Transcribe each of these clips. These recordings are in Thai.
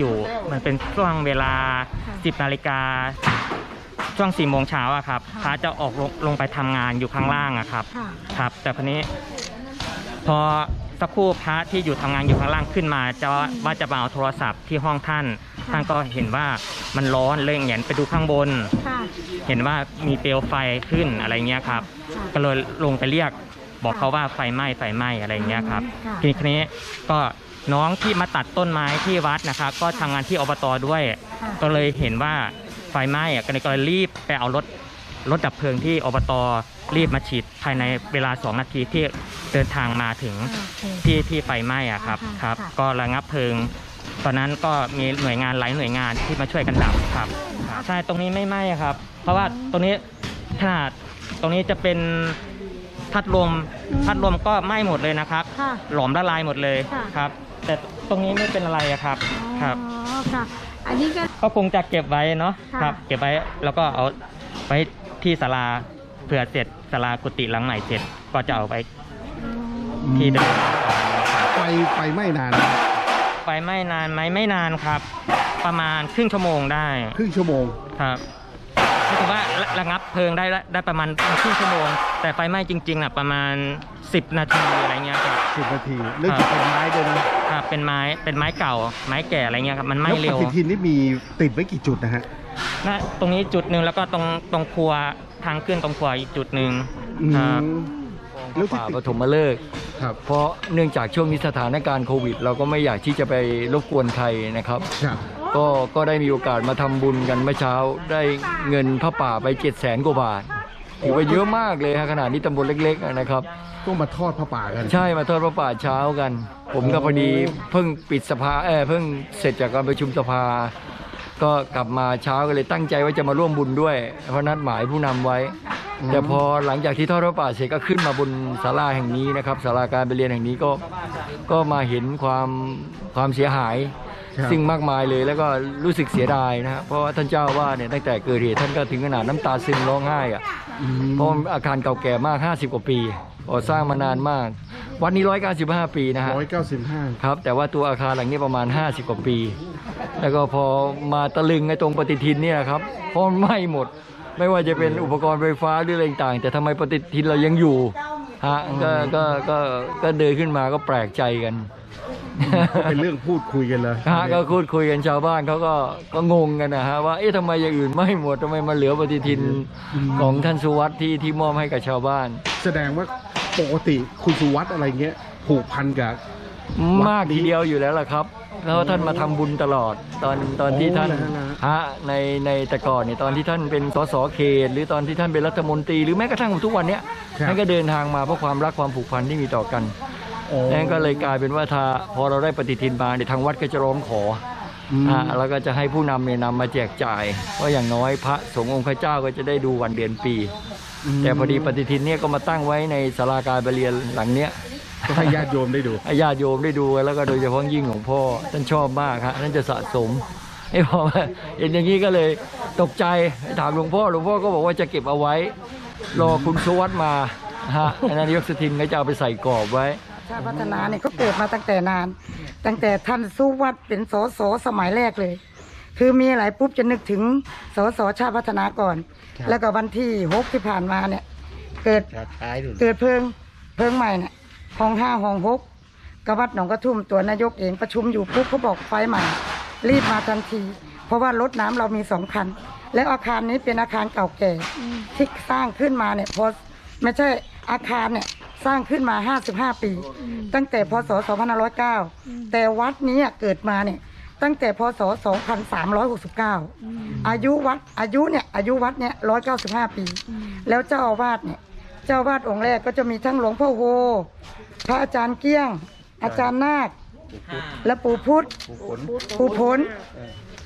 อยู่มันเป็นช่วงเวลาค่ะ10นาฬิกาช่วง4โมงเช้าอะครับค่ะพระจะออกลงลงไปทำงานอยู่ข้างล่างอะครับค่ะครับ แต่คนนี้ พอสักครู่พระที่อยู่ทำงานอยู่ข้างล่างขึ้นมา จะว่าว่าจะมาเอาโทรศัพท์ที่ห้องท่าน ท่านก็เห็นว่ามันร้อนเลยเหงียนไปดูข้างบน ค่ะ เห็นว่ามีเปลวไฟขึ้นอะไรเงี้ยครับ ค่ะก็เลยลงไปเรียก บอกเขาว่าไฟไหม้ไฟไหม้อะไรเงี้ยครับค่ะ ทีนี้ก็ น้องที่มาตัดต้นไม้ที่วัดนะครับก็ทำงานที่อบตด้วยค่ะก็เลยเห็นว่าไฟไหม้อะก็เลยก็เลยรีบไปเอารถรถดับเพลิงที่อบตรีบมาฉีดภายในเวลา 2 นาทีที่เดินทางมาถึงโอเค ที่ที่ไฟไหม้อะครับอ่าฮะครับ ค่ะ ก็ระงับเพลิง ตอนนั้นก็มีหน่วยงานหลายหน่วยงานที่มาช่วยกันดับครับครับใช่ตรงนี้ไม่ไหม้ครับ เพราะว่าตรงนี้ขนาดตรงนี้จะเป็นพัดลมพัดลมก็ไหม้หมดเลยนะครับ ค่ะหลอมละลายหมดเลยค่ะ ครับ แต่ตรงนี้ไม่เป็นอะไรอะครับครับ อ๋อค่ะ อันนี้ก็ ก็คงจะเก็บไว้เนาะค่ะ ครับ เก็บไว้แล้วก็เอาไว้ที่ศาลาเผื่อเสร็จศาลากุฏิหลังใหม่เสร็จก็จะเอาไปที่เดิมไฟไฟไหม้นานนะไฟไหม้นานไหมไม่นานครับ ประมาณครึ่งชั่วโมงได้ครึ่งชั่วโมง ครับก็คือว่าระระงับเพลิงได้ละได้ประมาณครึ่งชั่วโมง แต่ไฟไหม้จริงๆอะประมาณ 10 นาทีอะไรเงี้ยครับ สิบนาทีเรื่องจากเป็นไม้ด้วยนะครับเป็นไม้เป็นไม้เก่า ไม้แก่อะไรเงี้ยครับมันไหม้แล้วเร็ปวฏิทินนี่มีติดไว้กี่จุดนะฮะนะตรงนี้จุดหนึ่งแล้วก็ตรงตรงครัวทางขึ้นตรงครัวอีกจุดหนึ่งอืมครับแล้วที่ป่าติปดฐมฤกษ์ครับเพราะเนื่องจากช่วงนี้สถานการณ์โควิด เราก็ไม่อยากที่จะไปรบกวนใครนะครับครับก็ก็ได้มีโอกาสมาทำบุญกันเมื่อเช้า ได้เงินพระป่าไป7 0 0 0 0 0กว่าบาท ถือว่าเยอะมากเลยฮะขนาดนี้ตำบลเล็ก ๆ นะครับก็มาทอดผ้าป่ากัน ใช่มาทอดพระป่าเช้ากัน ผมก็พอดีเพิ่งปิดสภาเออเพิ่งเสร็จจากการประชุมสภา ก็กลับมาเช้าก็เลยตั้งใจว่าจะมาร่วมบุญด้วย เพราะนัดหมายผู้นำไว้ แต่พอหลังจากที่ทอดพระป่าเสร็จก็ขึ้นมาบนศาลาแห่งนี้นะครับศาลาการไปเรียนแห่งนี้ก็ก็มาเห็นความความเสียหาย ครับ ซึ่งมากมายเลยแล้วก็รู้สึกเสียดายนะครับเพราะว่าท่านเจ้าอาว่าสเนี่ยตั้งแต่เกิดเหตุท่านก็ถึงขนาดน้ำตาซึมร้องไห้อะอืม เพราะมันอาคารเก่าแก่มาก 50 กว่าปีก่อสร้างมานานมาก วัดนี้ 195 ปีนะฮะ ร้อยเก้าสิบห้า ครับแต่ว่าตัวอาคารหลังนี้ประมาณ 50 กว่าปี แล้วก็พอมาตะลึงไอ้ตรงปฏิทินเนี่ยครับเพราะมันไหม้หมด ไม่ว่าจะเป็นอุปกรณ์ไฟฟ้าหรืออะไรต่างๆแต่ทำไมปฏิทินเรายังอยู่ฮะก็ก็ก็ก็เดินขึ้นมาก็แปลกใจกัน เป็นเรื่องพูดคุยกันเลยฮะก็พูดคุยกันชาวบ้านเขาก็ก็งงกันนะฮะว่าเอ๊ะทำไมอย่างอื่นไม่หมดทำไมมาเหลือปฏิทินของท่านสุวัตที่ที่มอบให้กับชาวบ้าน แสดงว่าปกติคุณสุวัตอะไรเงี้ยผูกพันกับมากทีเดียวอยู่แล้วล่ะครับ แล้วท่านมาทำบุญตลอดตอนตอนที่ท่านโอ้เหรอฮะฮะในในแต่ก่อนเนี่ยตอนที่ท่านเป็นสสเขต หรือตอนที่ท่านเป็นรัฐมนตรี หรือแม้กระทั่งทุกวันเนี้ยครับท่านก็เดินทางมาเพราะความรักความผูกพันที่มีต่อกันโอ้ นั่นก็เลยกลายเป็นว่าถ้าพอเราได้ปฏิทินมาเนี่ยทางวัดก็จะร้องขออืมอ่าแล้วก็จะให้ผู้นำเนี่ยนำมาแจกจ่ายว่าอย่างน้อยพระสงฆ์องค์ข้าเจ้าก็จะได้ดูวันเดือนปี แต่พอดีปฏิทินเนี่ยก็มาตั้งไว้ในศาลาการประเรียนหลังเนี้ยก็ให้ญาติโยมได้ดูให้ญาติโยมได้ดูแล้วก็โดยเฉพาะยิ่งของพ่อท่านชอบมากครับท่านจะสะสมไอ้พอมาเห็นอย่างนี้ก็เลยตกใจถามหลวงพ่อหลวงพ่อก็บอกว่าจะเก็บเอาไว้ รอคุณสวัสดมาฮะอันนั้นนายกสถินก็จะเอาไปใส่กรอบไว้ ชาติพัฒนาเนี่ยเขาเกิดมาตั้งแต่นาน ตั้งแต่ท่านสู้วัดเป็นสสสมัยแรกเลย คือมีอะไรปุ๊บจะนึกถึงสสชาติพัฒนาก่อน ครับ แล้วก็วันที่หกที่ผ่านมาเนี่ย เกิดท้ายดูเกิดเพลิงเพลิงใหม่เนี่ยห้องห้าห้องหกกวัดหนองกระทุ่มตัวนายกเองประชุมอยู่ปุ๊บเขาบอกไฟใหม่ รีบมาทันที เพราะว่ารถน้ำเรามีสองคัน แล้วอาคารนี้เป็นอาคารเก่าแก่ที่สร้างขึ้นมาเนี่ยพอไม่ใช่อาคารเนี่ย สร้างขึ้นมา 55 ปี ตั้งแต่พศ 2509 แต่วัดนี้เกิดมาเนี่ยตั้งแต่พศ 2369 อายุวัดอายุเนี่ยอายุวัดเนี่ย 195 ปี แล้วเจ้าอาวาสเนี่ยเจ้าอาวาดองค์แรกก็จะมีทั้งหลวงพ่อโฮพระอาจารย์เกี้ยง อาจารย์นาค และปู่พุทธปู่ผล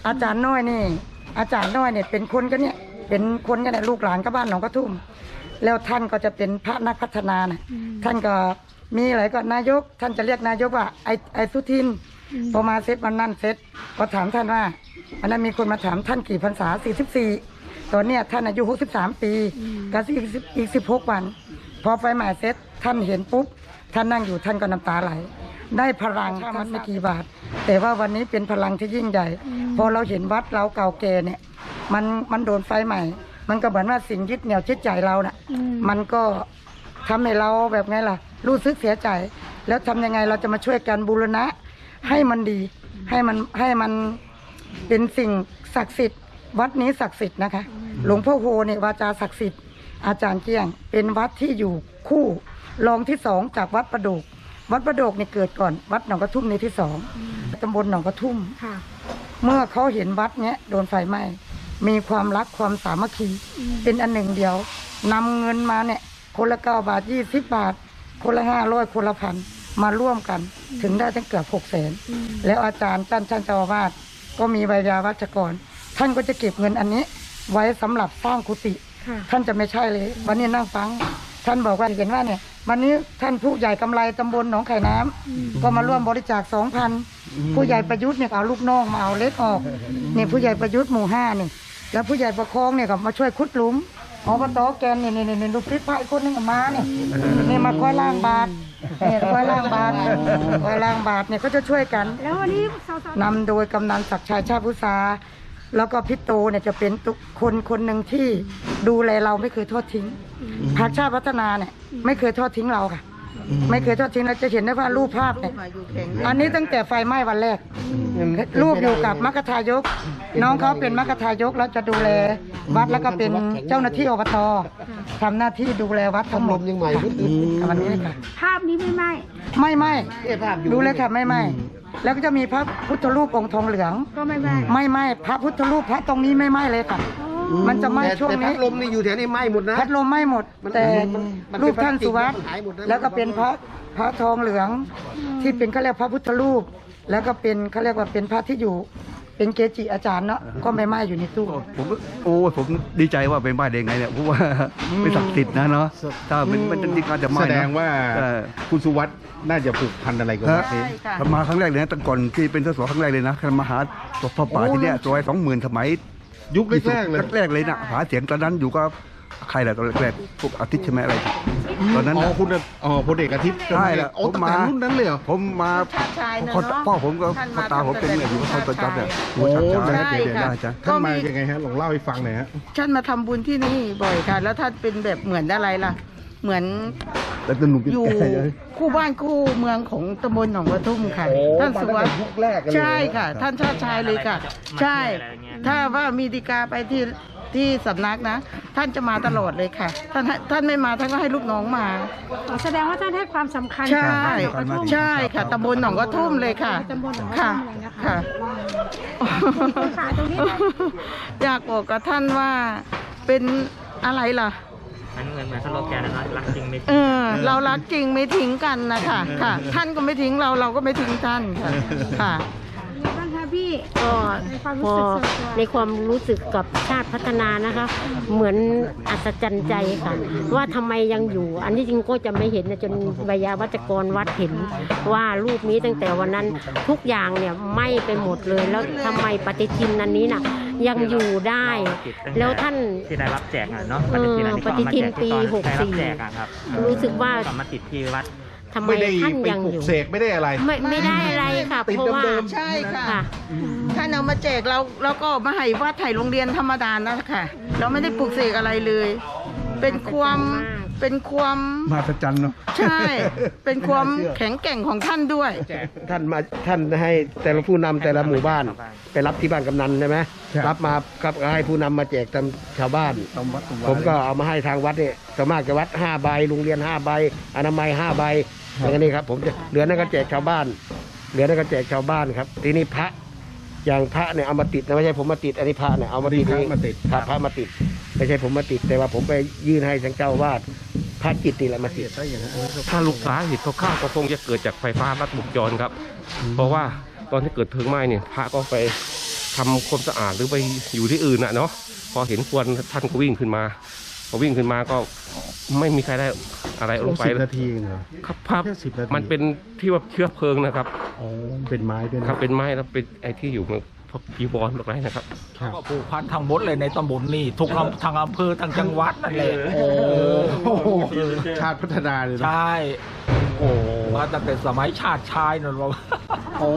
อาจารย์น้อยนี่ อาจารย์น้อยเนี่ยเป็นคนก็เนี่ยเป็นคนก็เนี่ยลูกหลานก็บ้านหนองกระทุ่ม แล้วท่านก็จะเป็นพระนักพัฒนานะท่านก็มีอะไรก็นายก ท่านจะเรียกนายกว่าไอไอสุทินพอมาเสร็จวันนั้นเสร็จก็ถามท่านว่าวันนั้นมีคนมาถามท่านกี่พรรษา 44 ตอนเนี้ยท่านอายุ 63 ปีกับอีก10อีก 16 วัน พอไฟใหม่เสร็จท่านเห็นปุ๊บ ท่านนั่งอยู่ท่านก็น้ำตาไหล ได้พลังมันไม่กี่บาท แต่ว่าวันนี้เป็นพลังที่ยิ่งใหญ่ พอเราเห็นวัดเราเก่าแก่เนี่ย มันมันโดนไฟใหม่ มันก็เหมือนว่าสิ่งยึดเหนี่ยวจิตใจเราน่ะ มันก็ทำให้เราแบบไงล่ะ รู้สึกเสียใจ แล้วทำยังไงเราจะมาช่วยกันบูรณะ ให้มันดี ให้มันให้มันเป็นสิ่งศักดิ์สิทธิ์ วัดนี้ศักดิ์สิทธิ์นะคะ หลวงพ่อโฮเนี่ยวาจาศักดิ์สิทธิ์อาจารย์เกี้ยง เป็นวัดที่อยู่คู่รองที่สองจากวัดประโดก วัดประโดกเนี่ยเกิดก่อน วัดหนองกระทุ่มในที่สองตำบลหนองกระทุ่ม ค่ะ เมื่อเขาเห็นวัดเนี้ยโดนไฟไหม้ มีความรักความสามัคคีเป็นอันหนึ่งเดียวนำเงินมาเนี่ย คนละเก้าบาทยี่สิบบาท คนละห้าร้อยคนละพันมาร่วมกัน ถึงได้ตั้งเกือบหกแสนแล้วอาจารย์ท่านท่านเจ้าอาวาสก็มีวิยาวัจกร ท่านก็จะเก็บเงินอันนี้ ไว้สำหรับสร้างกุฏิค่ะท่านจะไม่ใช่เลย วันนี้นั่งฟัง ท่านบอกว่าเห็นว่าเนี่ย วันนี้ท่านผู้ใหญ่กำไรตำบลหนองไข่น้ำก็มาร่วมบริจาคสองพัน ผู้ใหญ่ประยุทธ์เนี่ยเอาลูกน้องมาเอาเล็กออกเนี่ยผู้ใหญ่ประยุทธ์หมู่ห้านี่แล้วผู้ใหญ่ประคองเนี่ยก็มาช่วยขุดหลุมอบตแกนนี่นี่นี่ลูกพิษพระอีกคนนึงก็มาเนี่ยนี่มาคอยล้างบาตรเนี่ยคอยล้างบาตรคอยล้างบาตรเนี่ยก็จะช่วยกัน แล้ววันนี้สาวนำโดยกำนันศักดิ์ชัยชาติพุษาแล้วก็พี่โตเนี่ยจะเป็นตุคนคนหนึ่งที่ดูแลเราไม่เคยทอดทิ้งพรรคชาติพัฒนาเนี่ยไม่เคยทอดทิ้งเราค่ะ ไม่เคยทอดทิ้งเราจะเห็นได้ว่ารูปภาพเนี่ยอันนี้ตั้งแต่ไฟไหม้วันแรกรูปอยู่กับมัคคทายก น้องเขาเป็นมัคคทายกแล้วจะดูแลวัดแล้วก็เป็นเจ้าหน้าที่อบตทำหน้าที่ดูแลวัดทั้งหมดยังใหม่วันนี้ค่ะๆภาพนี้ไม่ไหมไม่ไม่ดูเลยค่ะไม่ไม่แล้วก็จะมีพระพุทธรูปองค์ทองเหลือง ก็ไม่ไหมไม่ไหม้พระพุทธรูปพระตรงนี้ไม่ไหม้เลยค่ะ มันจะไหม้ช่วงแต่นี้พัดลมนี่อยู่แถวนี้ไหม้หมดนะ พัดลมไหม้หมด มันแต่มันมันรูปท่านสุวัสด์มันหายหมดนะแล้วก็เป็นพระพระทองเหลืองที่เป็นเขาเรียกพระพุทธรูป แล้วก็เป็นเขาเรียกว่าเป็นพระที่อยู่ เป็นเกจิอาจารย์เนาะก็ไม่ไหม้อยู่ในตู้ ผมก็โอ้ยผมดีใจว่าเป็นบ้านได้ไงเนี่ยเพราะว่าเป็นศักดิ์สิทธิ์นะเนาะถ้ามันมันจะมีการจะไหม้แสนะดงว่าเออคุณสุวัสด์น่าจะผูกพันอะไรกับฮะวัดนี้ค่ะมาครั้งแรกเลยนะตั้งก่อนที่เป็นสสครั้งแรกเลยนะมาหาตัวพ่อป่าที่เนี่ยตัวไอ้สองหมื่นสมัย ยุคแรกๆเลย แรกๆเลยนะหาเสียงตอนนั้นอยู่ก็ใครแหละตอนแรกๆพวกอาทิตย์ใช่ไหมอะไร ตอนนั้นอ๋อน่ะ คุณอ๋อพลเอกอาทิตย์ใช่แล้วโอ้ผมตั้งแต่มารุ่นนั้นเลยเหรอ ผมมาชาติชายเนอะพ่อเนอะพ่อผมก็ท่านพ่อมาตาผมเป็นตั้งแต่อยู่ก็ชาติจัดเนี่ยโอ้หัวชัดได้ๆใช่เดี๋ยวค่ะได้จ้ะท่านมายังไงฮะลองเล่าให้ฟังหน่อยฮะ ท่านมาทำบุญที่นี่บ่อยค่ะ แล้วท่านเป็นแบบเหมือนอะไรล่ะ เหมือน แล้วก็หนุ่มอยู่แก่เลยคู่บ้านคู่เมืองของตำบลหนองกระทุ่มค่ะ โอ้ท่านสุวัสมาตั้งดิ์แต่ยุคแรกกันเลยใช่ค่ะ ท่านชาติชายเลยค่ะ ใช่ ถ้าว่ามีดีกาไปที่ที่สำนักนะ ท่านจะมาตลอดเลยค่ะ ท่านให้ท่านไม่มาท่านก็ให้ลูกน้องมา อ๋อแสดงว่าท่านให้ความสำคัญใช่ กับบ้านหนองกระทุ่มใช่ค่ะตำบลหนองกระทุ่มเลยค่ะ ตำบลหนองกระค่ะ ทุ่มเลยนะคะค่ะค่ะตรงนี้เลยอยากบอกกับท่านว่าเป็นอะไรล่ะ มันเหมือนเหมือนสโลแกนนะเนาะรักจริงไม่เออ เรารักจริงไม่ทิ้งกันนะคะค่ะ ท่านก็ไม่ทิ้งเราเราก็ไม่ทิ้งท่านค่ะค่ะ ยังไงบ้างคะพี่ก็ในความพรู้อสึกส่วนตัวในความรู้สึกกับชาติพัฒนานะคะ เหมือนอัศจรรย์ใจค่ะ ว่าทำไมยังอยู่ อันที่จริงก็จะไม่เห็นนะจนวิยาวัจกรวัดเห็น ว่ารูปนี้ตั้งแต่วันนั้นทุกอย่างเนี่ยไหม้ไปหมดเลยแล้วทำไมปฏิทินอันนี้น่ะ ยังอยู่ได้ แล้วท่านที่ได้รับแจกอะเนาะเออปฏิทินอันนี้ก็เอามาแจกที่ตอนปฏิทินปีหกได้รับสี่แจกอะครับรู้สึกว่าก็มาติดที่วัดทำไมไม่ได้ท่านไปยังปลุอกยู่เสกไม่ได้อะไร ไม่ไม่ได้อะไรค่ะติดเพราะว่าเดิมใช่ค่ะค่ะท่านเอามาแจกเราแล้วก็มาให้วัดไถ่โรงเรียนธรรมดานะค่ะ เราไม่ได้ปลูกเสกอะไรเลย เป็นความ เป็นความมาสจันเนาะใช่ เป็นความแข็งแกร่งของท่านด้วย ท่านมาท่านให้แต่ละผู้นำแต่ละหมู่บ้าน ไปรับที่บ้านกำนันใช่ไหมครับ รับมาครับก็ให้ผู้นำมาแจกตามชาวบ้านต้องวัดต้องวัดผมก็เอามาให้ทางวัดเนี่ยสวนมากจะวัดห้าใบโรงเรียนห้าใบอนามัยห้าใบอย่างนี้ครับ ผมจะเหลือนั่นก็แจกชาวบ้าน เหลือนั่นก็แจกชาวบ้านครับ ทีนี้พระอย่างพระเนี่ยเอามาติดนะไม่ใช่ผมมาติดอันนี้พระเนี่ยเอามาติดนี่พระมาติด ครับพระมาติด ไม่ใช่ผมมาติดแต่ว่าผมไปยื่นให้ทางเจ้าอาวาด พระจิตนี่แหละมาติดถ้าลูกสาเหตุคร่าวๆก็คงจะเกิดจากไฟฟ้ารัดวงจรครับ เพราะว่าตอนที่เกิดเพลิงไหม้เนี่ยพระก็ไปทำความสะอาดหรือไปอยู่ที่อื่นน่ะเนาะพอเห็นควันท่านก็วิ่งขึ้นมาพอวิ่งขึ้นมาก็ไม่มีใครได้อะไรลงไปสิบนาทีเองเหรอ ครับครับแค่10นาที มันเป็นที่ว่าเชื้อเพลิงนะครับ อ๋อ เป็นไม้ด้วยครับนะเป็นไม้แล้วเป็นไอ้ที่อยู่มัน พวกจีวรพวกอะไรนะครับครับก็ผูกพันทั้งหมดเลยในตำบลนี่ทุกอำทางอำเภอทางจังหวัดนั่นแหละโอ้โหชาติพัฒนาเลยนะใช่โอ้มาตั้งแต่สมัยชาติชายนั่นว่าโอ้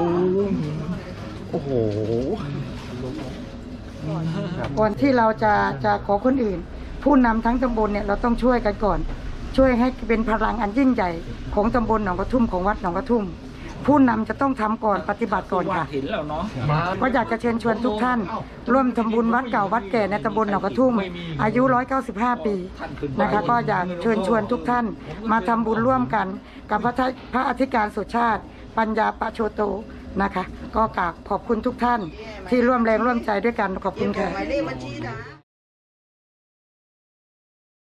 โอ้โหก่อนที่เราจะจะขอคนอื่น ผู้นำทั้งตำบลเนี่ยเราต้องช่วยกันก่อน ช่วยให้เป็นพลังอันยิ่งใหญ่ ของตำบลหนองกระทุ่มของวัดหนองกระทุ่ม ผู้นำจะต้องทำก่อนปฏิบัติก่อนค่ะ เห็นแล้วเนาะก็อยากจะเชิญชวนทุกท่าน ร่วมทำบุญวัดเก่าวัดแก่ในตำบลหนองกระทุ่ม อายุ 195 ปีนะคะก็อยากเชิญชวนทุกท่าน มาทำบุญร่วมกัน กับพระทะพระอธิการสุชาติ ปัญญาปะโชโตนะคะ ก็กราบขอบคุณทุกท่านที่ร่วมแรงร่วมใจด้วยกันขอบคุณค่ะ